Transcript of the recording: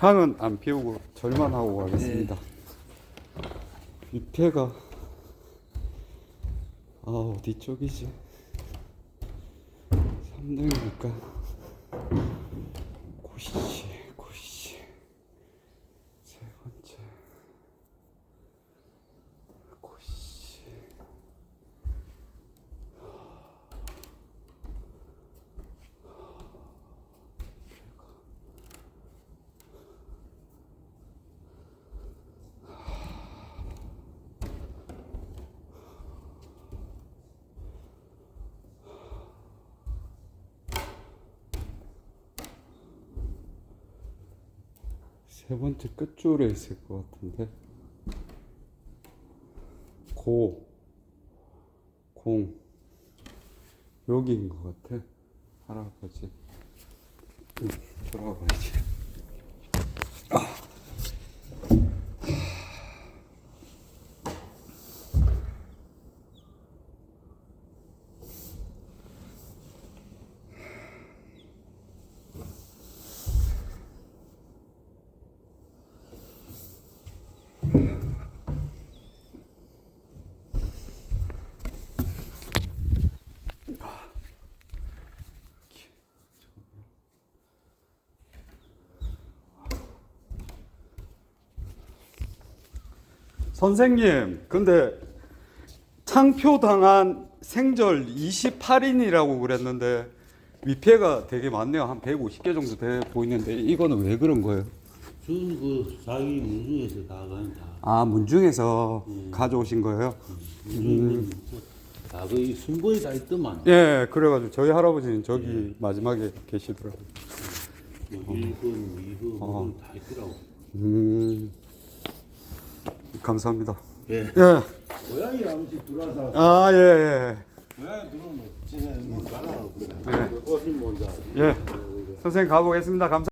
상은 안 피우고 절만 하고 가겠습니다. 밑에가 아 어디 쪽이지? 3등이니까? 고시 고시 세 번째 고시 세 번째 끝줄에 있을 것 같은데. 고, 공. 여기인 것 같아. 할아버지. 응, 돌아가야지 선생님 근데 창표당한 생절 28인이라고 그랬는데 위패가 되게 많네요. 한 150개 정도 돼 보이는데 이거는 왜 그런 거예요? 저는 그 자기 문중에서 다 그냥 다아 문중에서 가져오신 거예요? 문중에 다 거의 순거에 다 있더만. 예 그래가지고 저희 할아버지는 저기 마지막에 계시더라고요. 뭐 1번, 2번, 어. 5번 다 있더라고. 음 감사합니다 예. 예. 고양이 아버지 들어와서 아, 예, 예. 고양이 들어오면 진짜 뭐 뭔지 예. 선생님 가보겠습니다. 감사